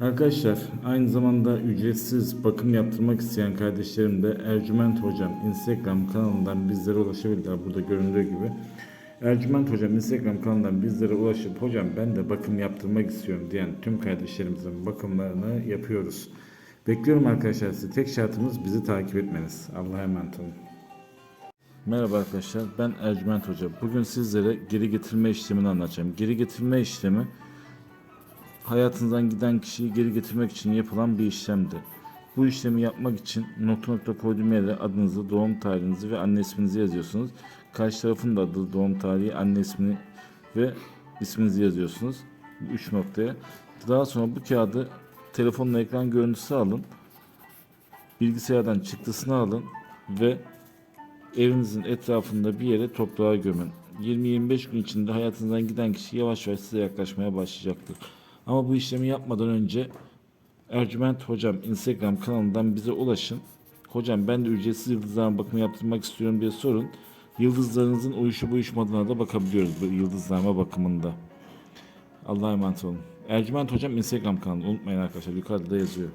Arkadaşlar aynı zamanda ücretsiz bakım yaptırmak isteyen kardeşlerim de Ercüment Hocam Instagram kanalından bizlere ulaşabilirler. Burada göründüğü gibi. Ercüment Hocam Instagram kanalından bizlere ulaşıp hocam ben de bakım yaptırmak istiyorum diyen tüm kardeşlerimizin bakımlarını yapıyoruz. Bekliyorum arkadaşlar sizi. Tek şartımız bizi takip etmeniz. Allah'a emanet olun. Merhaba arkadaşlar ben Ercüment Hoca. Bugün sizlere geri getirme işlemini anlatacağım. Geri getirme işlemi hayatınızdan giden kişiyi geri getirmek için yapılan bir işlemdir. Bu işlemi yapmak için nokta nokta koyduğum yere adınızı, doğum tarihinizi ve anne isminizi yazıyorsunuz. Karşı tarafın da adı, doğum tarihi, anne ismini ve isminizi yazıyorsunuz. Bu Üç noktaya. Daha sonra bu kağıdı telefonla ekran görüntüsü alın. Bilgisayardan çıktısını alın ve evinizin etrafında bir yere toprağa gömün. 20-25 gün içinde hayatınızdan giden kişi yavaş yavaş size yaklaşmaya başlayacaktır. Ama bu işlemi yapmadan önce Ercüment Hocam Instagram kanalından bize ulaşın. Hocam ben de ücretsiz yıldızlarına bakımı yaptırmak istiyorum diye sorun. Yıldızlarınızın uyuşup uyuşmadığına da bakabiliyoruz bu yıldızlarma bakımında. Allah'a emanet olun. Ercüment Hocam Instagram kanalı unutmayın arkadaşlar yukarıda da yazıyor.